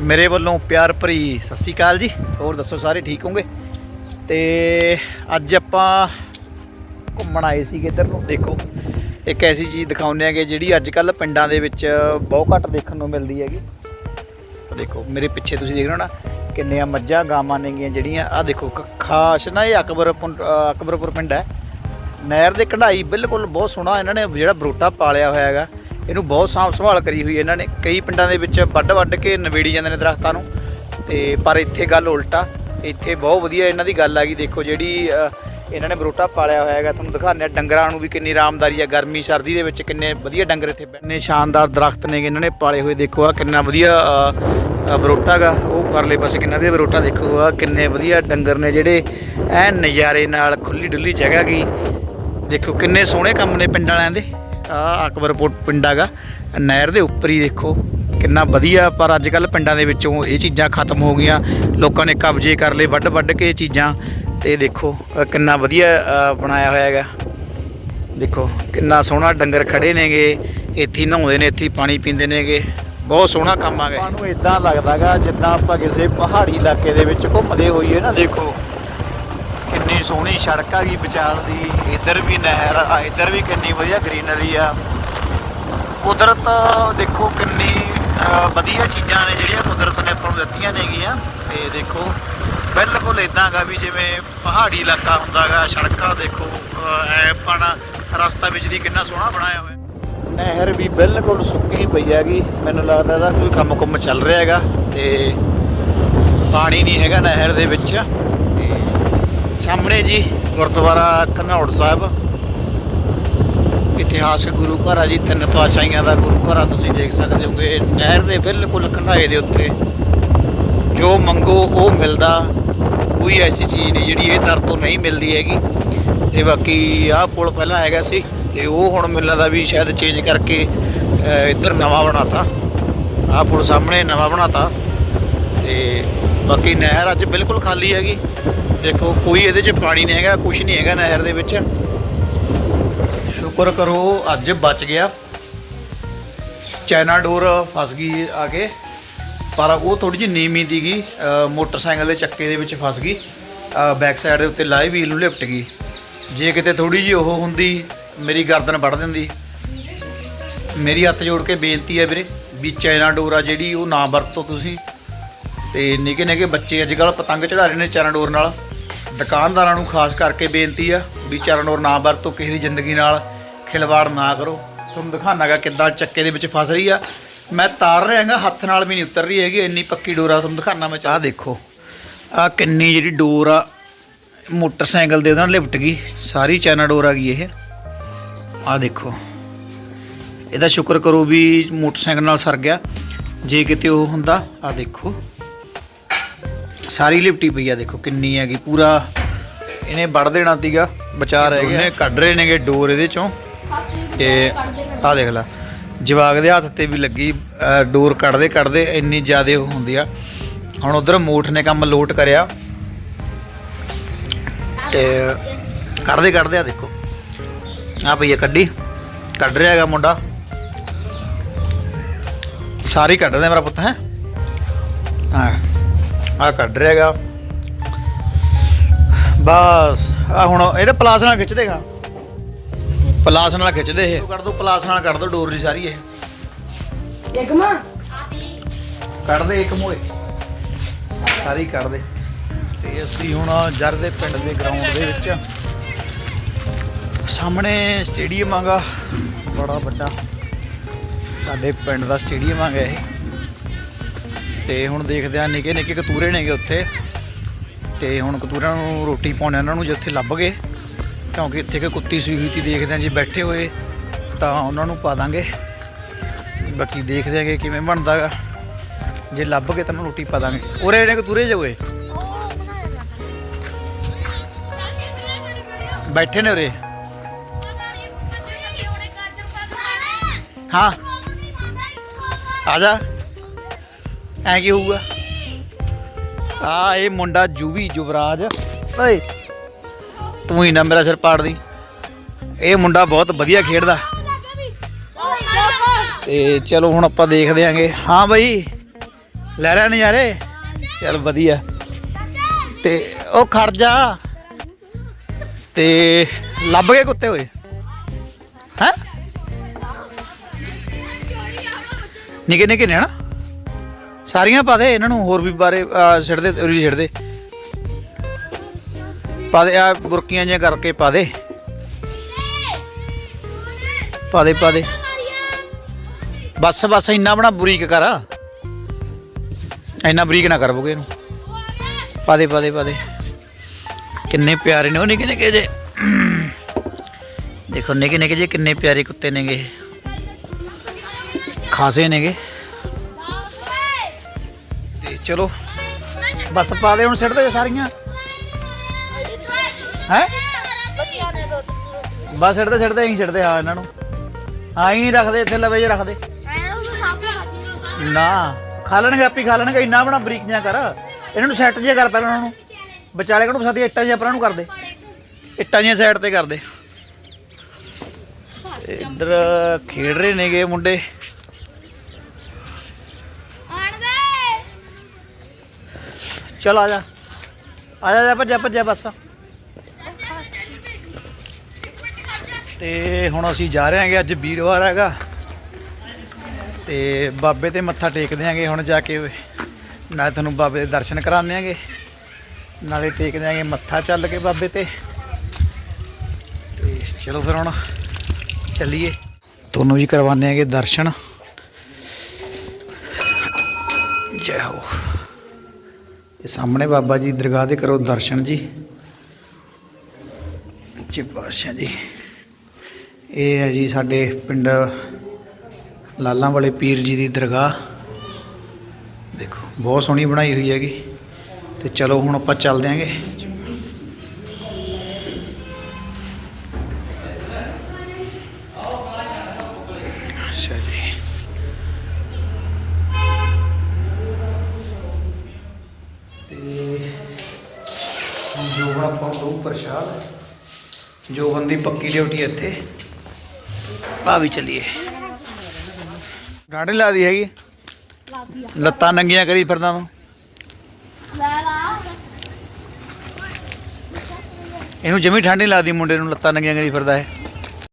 ਮੇਰੇ ਵੱਲੋਂ ਪਿਆਰ ਭਰੀ ਸਤਿ ਸ਼੍ਰੀ ਅਕਾਲ ਜੀ। ਹੋਰ ਦੱਸੋ, ਸਾਰੇ ਠੀਕ ਹੋਗੇ ਤੇ ਅੱਜ ਆਪਾਂ ਘੁੰਮਣ ਆਏ ਸੀਗੇ ਇੱਧਰ ਨੂੰ, ਦੇਖੋ। ਇੱਕ ਐਸੀ ਚੀਜ਼ ਦਿਖਾਉਂਦੇ ਆਂਗੇ ਜਿਹੜੀ ਅੱਜ ਕੱਲ ਪਿੰਡਾਂ ਦੇ ਵਿੱਚ ਬਹੁਤ ਘੱਟ ਦੇਖਣ ਨੂੰ ਮਿਲਦੀ ਹੈਗੀ। ਦੇਖੋ, ਮੇਰੇ ਪਿੱਛੇ ਤੁਸੀਂ ਦੇਖ ਰਹੇ ਹੋ ਨਾ, ਕਿੰਨੀਆਂ ਮੱਝਾਂ ਗਾਵਾਂ ਨੇਗੀਆਂ ਜਿਹੜੀਆਂ। ਆ ਦੇਖੋ ਕ- ਖਾਸ ਨਾ ਇਹ ਅਕਬਰ ਅਕਬਰਪੁਰ ਪਿੰਡ ਹੈ। ਨਹਿਰ ਦੇ ਕਢਾਈ ਬਿਲਕੁਲ ਬਹੁਤ ਸੋਹਣਾ ਇਹਨਾਂ ਨੇ ਜਿਹੜਾ ਬਰੋਟਾ ਪਾਲਿਆ ਹੋਇਆ ਹੈਗਾ। ਇਹਨੂੰ ਬਹੁਤ ਸਾਂਭ ਸੰਭਾਲ ਕਰੀ ਹੋਈ ਇਹਨਾਂ ਨੇ। ਕਈ ਪਿੰਡਾਂ ਦੇ ਵਿੱਚ ਵੱਡ ਵੱਡ ਕੇ ਨਵੇੜੀ ਜਾਂਦੇ ਨੇ ਦਰਖਤਾਂ ਨੂੰ। ਤੇ ਪਰ ਇੱਥੇ ਗੱਲ ਉਲਟਾ, ਇੱਥੇ ਬਹੁਤ ਵਧੀਆ ਇਹਨਾਂ ਦੀ ਗੱਲ ਆ ਗਈ। ਦੇਖੋ ਜਿਹੜੀ ਇਹਨਾਂ ਨੇ ਬਰੋਟਾ ਪਾਲਿਆ ਹੋਇਆ ਹੈਗਾ, ਤੁਹਾਨੂੰ ਦਿਖਾਉਂਦੇ ਆ ਡੰਗਰਾਂ ਨੂੰ ਵੀ ਕਿੰਨੀ ਆਰਾਮਦਾਰੀ ਆ। ਗਰਮੀ, ਸਰਦੀ ਦੇ ਵਿੱਚ ਕਿੰਨੇ ਵਧੀਆ ਡੰਗਰ ਇੱਥੇ ਬੈਠੇ ਸ਼ਾਨਦਾਰ ਦਰਖਤ ਨੇ ਇਹਨਾਂ ਨੇ ਪਾਲੇ ਹੋਏ। ਦੇਖੋ ਆ ਕਿੰਨਾ ਵਧੀਆ ਬਰੋਟਾ ਗਾ। ਉਹ ਪਰਲੇ ਪਾਸੇ ਕਿੰਨਾ ਵਧੀਆ ਬਰੋਟਾ ਦੇਖੋ ਆ ਕਿੰਨੇ ਵਧੀਆ ਡੰਗਰ ਨੇ ਜਿਹੜੇ ਐ ਨਜ਼ਾਰੇ ਨਾਲ ਖੁੱਲੀ ਡੁੱਲੀ ਜਗ੍ਹਾ ਗਈ। ਦੇਖੋ ਕਿੰਨੇ ਸੋਹਣੇ ਕੰਮ ਨੇ ਪਿੰਡ ਵਾਲਿਆਂ ਦੇ। ਆ ਅਕਬਰਪੁਰ ਪਿੰਡ ਹੈਗਾ। ਨਹਿਰ ਦੇ ਉੱਪਰ ਹੀ ਦੇਖੋ, ਕਿੰਨਾ ਵਧੀਆ, ਪਰ ਅੱਜ ਕੱਲ ਪਿੰਡਾਂ ਦੇ ਵਿੱਚੋਂ ਇਹ ਚੀਜ਼ਾਂ ਖਤਮ ਹੋ ਗਈਆਂ। ਲੋਕਾਂ ਨੇ ਕਬਜ਼ੇ ਕਰ ਲਏ ਵੱਡ ਵੱਡ ਕੇ ਇਹ ਚੀਜ਼ਾਂ। ਤੇ ਦੇਖੋ ਕਿੰਨਾ ਵਧੀਆ ਬਣਾਇਆ ਹੋਇਆ ਹੈਗਾ। ਦੇਖੋ, ਕਿੰਨਾ ਸੋਹਣਾ ਡੰਗਰ ਖੜੇ ਨੇਗੇ, ਇੱਥੇ ਨਹਾਉਂਦੇ ਨੇ, ਇੱਥੇ ਪਾਣੀ ਪੀਂਦੇ ਨੇਗੇ। ਬਹੁਤ ਸੋਹਣਾ ਕੰਮ ਆ ਗਿਆ ਸਾਨੂੰ ਨੂੰ ਇਦਾਂ ਲੱਗਦਾਗਾ ਜਿੱਦਾਂ ਆਪਾਂ ਕਿਸੇ ਪਹਾੜੀ ਇਲਾਕੇ ਦੇ ਵਿੱਚ ਘੁੰਮਦੇ ਹੋਈਏ ਨਾ, ਦੇਖੋ। ਕਿੰਨੀ ਸੋਹਣੀ ਸੜਕ ਆ ਗਈ ਵਿਚਾਲ ਦੀ ਇੱਧਰ ਵੀ ਨਹਿਰ ਆ ਇੱਧਰ ਵੀ ਕਿੰਨੀ ਵਧੀਆ ਗ੍ਰੀਨਰੀ ਆ। ਕੁਦਰਤ ਦੇਖੋ ਕਿੰਨੀ ਵਧੀਆ ਚੀਜ਼ਾਂ ਨੇ ਜਿਹੜੀਆਂ ਕੁਦਰਤ ਨੇ ਆਪਾਂ ਨੂੰ ਦਿੱਤੀਆਂ ਨੇਗੀਆਂ। ਤੇ ਦੇਖੋ ਬਿਲਕੁਲ ਇਦਾਂਗਾ ਵੀ ਜਿਵੇਂ ਪਹਾੜੀ ਇਲਾਕਾ ਹੁੰਦਾਗਾ ਸੜਕਾਂ ਦੇਖੋ ਅਹ, ਰਸਤਾ ਵਿੱਚ ਦੀ ਕਿੰਨਾ ਸੋਹਣਾ ਬਣਾਇਆ ਹੋਇਆ। ਨਹਿਰ ਵੀ ਬਿਲਕੁਲ ਸੁੱਕੀ ਪਈ ਹੈਗੀ ਮੈਨੂੰ ਲੱਗਦਾ ਇਹਦਾ ਕੋਈ ਕੰਮ ਕੁਮ ਚੱਲ ਰਿਹਾ ਹੈਗਾ ਤੇ ਪਾਣੀ ਨਹੀਂ ਹੈਗਾ ਨਹਿਰ ਦੇ ਵਿੱਚ। ਸਾਹਮਣੇ ਜੀ ਗੁਰਦੁਆਰਾ ਘਨੌੜ ਸਾਹਿਬ। ਇਤਿਹਾਸਕ ਗੁਰੂ ਘਰ ਆ ਜੀ, ਤਿੰਨ ਪਾਤਸ਼ਾਹੀਆਂ ਦਾ ਗੁਰੂ ਘਰ ਆ, ਤੁਸੀਂ ਦੇਖ ਸਕਦੇ ਹੋਗੇ। ਨਹਿਰ ਦੇ ਬਿਲਕੁਲ ਕੰਢਾਏ ਦੇ ਉੱਤੇ ਜੋ ਮੰਗੋ ਉਹ ਮਿਲਦਾ। ਕੋਈ ਐਸੀ ਚੀਜ਼ ਨਹੀਂ ਜਿਹੜੀ ਇਹ ਦਰ ਤੋਂ ਨਹੀਂ ਮਿਲਦੀ ਹੈਗੀ। ਤੇ ਬਾਕੀ ਆਹ ਪੁਲ ਪਹਿਲਾਂ ਹੈਗਾ ਸੀ ਤੇ ਉਹ ਹੁਣ ਮਿਲਣ ਦਾ ਵੀ ਸ਼ਾਇਦ ਚੇਂਜ ਕਰਕੇ ਇੱਧਰ ਨਵਾਂ ਬਣਾਤਾ। ਆਹ ਪੁਲ ਸਾਹਮਣੇ ਨਵਾਂ ਬਣਾਤਾ। ਤੇ ਬਾਕੀ ਨਹਿਰ ਅੱਜ ਬਿਲਕੁਲ ਖਾਲੀ ਹੈਗੀ। ਦੇਖੋ, ਕੋਈ ਇਹਦੇ 'ਚ ਪਾਣੀ ਨਹੀਂ ਹੈਗਾ ਕੁਝ ਨਹੀਂ ਹੈਗਾ ਨਹਿਰ ਦੇ ਵਿੱਚ। ਸ਼ੁਕਰ ਕਰੋ, ਅੱਜ ਬਚ ਗਿਆ। ਚਾਈਨਾ ਡੋਰ ਫਸ ਗਈ ਆ ਕੇ ਪਰ ਉਹ ਥੋੜੀ ਜਿਹੀ ਨੀਵੀਂ ਦੀਗੀ ਮੋਟਰਸਾਈਕਲ ਦੇ ਚੱਕੇ ਦੇ ਵਿੱਚ ਫਸ ਗਈ। ਬੈਕ ਸਾਈਡ ਦੇ ਉੱਤੇ ਲਾਈ ਵੀਲ ਨੂੰ ਲਿਪਟ ਗਈ। ਜੇ ਕਿਤੇ ਥੋੜੀ ਜਿਹੀ ਉਹ ਹੁੰਦੀ, ਮੇਰੀ ਗਰਦਨ ਵੱਢ ਦਿੰਦੀ। ਮੇਰੀ ਹੱਥ ਜੋੜ ਕੇ ਬੇਨਤੀ ਹੈ ਵੀਰੇ, ਵੀ ਚਾਈਨਾ ਡੋਰ ਆ ਜਿਹੜੀ, ਉਹ ਨਾ ਵਰਤੋ ਤੁਸੀਂ। ਤੇ ਨਿੱਕੇ ਨਿੱਕੇ ਬੱਚੇ ਅੱਜ ਕੱਲ੍ਹ ਪਤੰਗ ਚੜਾ ਰਹੇ ਨੇ ਚਾਈਨਾ ਡੋਰ ਨਾਲ। ਦੁਕਾਨਦਾਰਾਂ ਨੂੰ ਖਾਸ ਕਰਕੇ ਬੇਨਤੀ ਆ ਵੀ ਚਰਨ ਡੋਰ ਨਾ ਵਰਤੋ ਕਿਸੇ ਦੀ ਜ਼ਿੰਦਗੀ ਨਾਲ। ਖਿਲਵਾੜ ਨਾ ਕਰੋ। ਤੁਹਾਨੂੰ ਦਿਖਾਣਾਗਾ ਕਿੱਦਾਂ ਚੱਕੇ ਦੇ ਵਿੱਚ ਫਸ ਰਹੀ ਆ। ਮੈਂ ਤਾਰ ਰਿਹਾਗਾ ਹੱਥ ਨਾਲ ਵੀ ਨਹੀਂ ਉਤਰ ਰਹੀ ਹੈਗੀ, ਇੰਨੀ ਪੱਕੀ ਡੋਰ ਆ, ਤੁਹਾਨੂੰ ਦਿਖਾਣਾ ਮੈਂ ਚਾਹ ਦੇਖੋ ਆ ਕਿੰਨੀ ਜਿਹੜੀ ਡੋਰ ਆ, ਮੋਟਰਸਾਈਕਲ ਦੇ ਉਹਦੇ ਨਾਲ ਲਿਪਟ ਗਈ, ਸਾਰੀ ਚਾਈਨਾ ਡੋਰ ਆ ਗਈ ਇਹ। ਆ ਦੇਖੋ, ਇਹਦਾ ਸ਼ੁਕਰ ਕਰੋ ਵੀ ਮੋਟਰਸਾਈਕਲ ਨਾਲ ਸਰ ਗਿਆ। ਜੇ ਕਿਤੇ ਉਹ ਹੁੰਦਾ ਆ ਦੇਖੋ। ਸਾਰੀ ਲਿਪਟੀ ਪਈ ਆ ਦੇਖੋ ਕਿੰਨੀ ਹੈਗੀ ਪੂਰਾ ਇਹਨੇ ਵੜ ਦੇਣਾ ਸੀਗਾ ਬਚਾ ਰਹਿ ਗਿਆ। ਇਹਨੇ ਕੱਢ ਰਹੇ ਨੇਗੇ ਡੋਰ ਇਹਦੇ ਚੋਂ। ਤੇ ਆ ਦੇਖ ਲੈ ਜਵਾਗ ਦੇ ਹੱਥ ਤੇ ਵੀ ਲੱਗੀ ਡੋਰ ਕੱਢਦੇ ਕੱਢਦੇ ਇੰਨੀ ਜ਼ਿਆਦਾ ਹੁੰਦੀ ਆ। ਹੁਣ ਉਧਰ ਮੋਠ ਨੇ ਕੰਮ ਲੋਟ ਕਰਿਆ। ਤੇ ਕੱਢਦੇ ਕੱਢਦੇ ਆ ਦੇਖੋ। ਆ ਭਈਆ ਕੱਢੀ ਕੱਢ ਰਿਹਾ ਹੈਗਾ ਮੁੰਡਾ। ਸਾਰੀ ਕੱਢਦੇ ਮੇਰਾ ਪੁੱਤ ਹੈ? ਹਾਂ। ਆ ਕੱਢ ਰਿਹਾ ਹੈਗਾ। ਬਸ ਆ ਹੁਣ ਇਹਦੇ ਪਲਾਸ ਨਾਲ ਖਿੱਚ ਦੇਗਾ ਪਲਾਸ ਨਾਲ ਖਿੱਚਦੇ ਇਹ। ਕੱਢ ਦੋ ਪਲਾਸ ਨਾਲ ਕੱਢ ਦੋ ਡੋਰ ਦੀ ਸਾਰੀ ਇਹ। ਇਕਮਾ ਕੱਢ ਦੇ ਇੱਕ ਮੋਏ ਸਾਰੀ ਕੱਢ ਦੇ। ਤੇ ਅਸੀਂ ਹੁਣ ਜਰ ਦੇ ਪਿੰਡ ਦੇ ਗਰਾਊਂਡ ਦੇ ਵਿੱਚ ਸਾਹਮਣੇ ਸਟੇਡੀਅਮ ਆਗਾ ਬੜਾ ਵੱਡਾ। ਸਾਡੇ ਪਿੰਡ ਦਾ ਸਟੇਡੀਅਮ ਆਗਾ ਇਹ। ਤੇ ਹੁਣ ਦੇਖਦੇ ਆ ਨਿੱਕੇ ਨਿੱਕੇ ਕਤੂਰੇ ਨੇਗੇ ਉੱਥੇ। ਤੇ ਹੁਣ ਕਤੂਰਿਆਂ ਨੂੰ ਰੋਟੀ ਪਾਉਣੇ ਉਹਨਾਂ ਨੂੰ ਜਿੱਥੇ ਲੱਭ ਗਏ, ਕਿਉਂਕਿ ਇੱਥੇ ਕੋਈ ਕੁੱਤੀ ਸੂਈ ਹੋਈ ਤੀ, ਦੇਖਦੇ ਆ ਜੇ ਬੈਠੇ ਹੋਏ ਤਾਂ ਉਹਨਾਂ ਨੂੰ ਪਾ ਦਾਂਗੇ। ਬਾਕੀ ਦੇਖਦੇ ਆਂਗੇ ਕਿਵੇਂ ਬਣਦਾ ਗਾ। ਜੇ ਲੱਭ ਗਏ ਤਾਂ ਉਹਨਾਂ ਨੂੰ ਰੋਟੀ ਪਾ ਦਾਂਗੇ। ਉਰੇ ਨੇ ਕਤੂਰੇ ਜਾਓਏ ਬੈਠੇ ਨੇ ਉਰੇ। ਹਾਂ। ਆ ਜਾ। ਐ ਕੀ ਹੋਊਗਾ? ਆ ਇਹ ਮੁੰਡਾ ਜੂਵੀ ਜੁਵਰਾਜ। ਓਏ। ਤੂੰ ਹੀ ਨਾ ਮੇਰਾ ਸਿਰ ਪਾੜ ਦੀ ਇਹ ਮੁੰਡਾ ਬਹੁਤ ਵਧੀਆ ਖੇਡਦਾ। ਤੇ ਚਲੋ ਹੁਣ ਆਪਾਂ ਦੇਖਦੇ ਆਂਗੇ। ਹਾਂ ਬਈ ਲੈ ਰਿਹਾ ਨਜ਼ਾਰੇ? ਚੱਲ ਵਧੀਆ। ਤੇ ਉਹ ਖੜ ਜਾ। ਤੇ ਲੱਭ ਗਏ ਕੁੱਤੇ ਹੋਏ ਹੈ? ਨਿੱਕੇ ਨਿੱਕੇ ਨੇ ਨਾ ਸਾਰੀਆਂ ਪਾ ਦੇ ਇਹਨਾਂ ਨੂੰ ਹੋਰ ਵੀ ਬਾਰੇ ਆਹ, ਸਿੱਟ ਦੇ ਉਰੀ ਸਿੱਟ ਦੇ ਪਾ ਦੇ ਆ ਬੁਰਕੀਆਂ ਜਿਹੀਆਂ ਕਰਕੇ ਪਾ ਦੇ। ਪਾ ਦੇ ਪਾ ਦੇ। ਬਸ ਬਸ ਇੰਨਾ ਬਣਾ ਬਰੀਕ ਕਰ। ਇੰਨਾ ਬਰੀਕ ਨਾ ਕਰ ਬੋਗੇ ਇਹਨੂੰ ਪਾ ਦੇ ਪਾ ਦੇ ਪਾ ਦੇ। ਕਿੰਨੇ ਪਿਆਰੇ ਨੇ ਉਹ ਨਿੱਕੇ ਨਿੱਕੇ ਜੇ ਦੇਖੋ ਨਿੱਕੇ ਨਿੱਕੇ ਜੇ ਕਿੰਨੇ ਪਿਆਰੇ ਕੁੱਤੇ ਨੇਗੇ। ਖਾਸੇ ਨੇਗੇ। ਤੇ ਚਲੋ। ਬਸ ਪਾ ਦੇ ਹੁਣ ਸਿੱਟ ਦੇ ਸਾਰੀਆਂ। ਹੈ? ਬਸ ਸਿੱਟ ਦੇ ਸਿੱਟ ਦੇ ਐਂ ਸਿੱਟ ਦੇ, ਹਾਂ, ਇਹਨਾਂ ਨੂੰ। ਹਾਂ ਰੱਖਦੇ, ਇੱਥੇ ਲਵੇ ਜੇ ਰੱਖਦੇ। ਨਾ, ਖਾ ਲੈਣਗੇ ਆਪੀ, ਖਾ ਲੈਣਗੇ, ਇੰਨਾ ਬਣਾ ਬਰੀਕ ਜਿਹਾ ਕਰ। ਇਹਨਾਂ ਨੂੰ ਸੈੱਟ ਜਿਹਾ ਕਰ ਪਹਿਲਾਂ ਉਹਨਾਂ ਨੂੰ। ਵਿਚਾਲੇ ਕਿਹਨੂੰ ਫਸਾਦੀ ਇੱਟਾਂ ਜਿਹਾ ਪਰਾਂ ਨੂੰ ਕਰਦੇ ਇੱਟਾਂ ਜਿਹੀਆਂ ਸਾਈਡ ਤੇ ਕਰਦੇ ਇੱਧਰ ਖੇਡ ਰਹੇ ਨੇਗੇ ਮੁੰਡੇ। ਚਲ ਆ ਜਾ। ਆ ਜਾ ਜਾ, ਭੱਜਿਆ ਭੱਜਿਆ ਬਸ। ਤੇ ਹੁਣ ਅਸੀਂ ਜਾ ਰਹੇ ਹਾਂਗੇ ਅੱਜ ਵੀਰਵਾਰ ਹੈਗਾ। ਤੇ ਬਾਬੇ ਤੇ ਮੱਥਾ ਟੇਕਦੇ ਹਾਂਗੇ ਹੁਣ ਜਾ ਕੇ। ਨਾਲੇ ਤੁਹਾਨੂੰ ਬਾਬੇ ਦੇ ਦਰਸ਼ਨ ਕਰਾਉਂਦੇ ਹਾਂਗੇ। ਨਾਲੇ ਟੇਕਦੇ ਦਿਆਂਗੇ ਮੱਥਾ ਚੱਲ ਕੇ ਬਾਬੇ ਤੇ। ਤੇ ਚਲੋ ਫਿਰ ਹੁਣ ਚੱਲੀਏ। ਤੁਹਾਨੂੰ ਵੀ ਕਰਵਾਉਂਦੇ ਹਾਂਗੇ ਦਰਸ਼ਨ। ਜੈ ਹੋ। ਇਹ ਸਾਹਮਣੇ ਬਾਬਾ ਜੀ ਦੀ ਦਰਗਾਹ ਦੇ ਕਰੋ ਦਰਸ਼ਨ ਜੀ। ਜੀ ਪਾਤਸ਼ਾਹ ਜੀ। ਇਹ ਹੈ ਜੀ ਸਾਡੇ ਪਿੰਡ ਲਾਲਾਂ ਵਾਲੇ ਪੀਰ ਜੀ ਦੀ ਦਰਗਾਹ। ਦੇਖੋ, ਬਹੁਤ ਸੋਹਣੀ ਬਣਾਈ ਹੋਈ ਹੈਗੀ। ਤੇ ਚਲੋ ਹੁਣ ਆਪਾਂ ਚੱਲਦੇ ਆਂਗੇ। ਅੱਛਾ ਜੀ ਤੇ ਹੁਣ ਜੋ ਬਣਾ ਆਪਾਂ ਨੂੰ ਪ੍ਰਸ਼ਾਦ ਜੋ ਬੰਦੀ ਪੱਕੀ ਡਿਊਟੀ ਇੱਥੇ। ਆ ਵੀ ਚੱਲੀਏ। ਗਾੜੀ ਲਾ ਦੀ ਹੈਗੀ। ਲੱਤਾਂ ਨੰਗੀਆਂ ਕਰੀ ਫਿਰਦਾ ਤੂੰ। ਇਹਨੂੰ ਜਮੀ ਠੰਡ ਨਹੀਂ ਲੱਗਦੀ, ਮੁੰਡੇ ਨੂੰ ਲੱਤਾਂ ਨੰਗੀਆਂ ਕਰੀ ਫਿਰਦਾ ਹੈ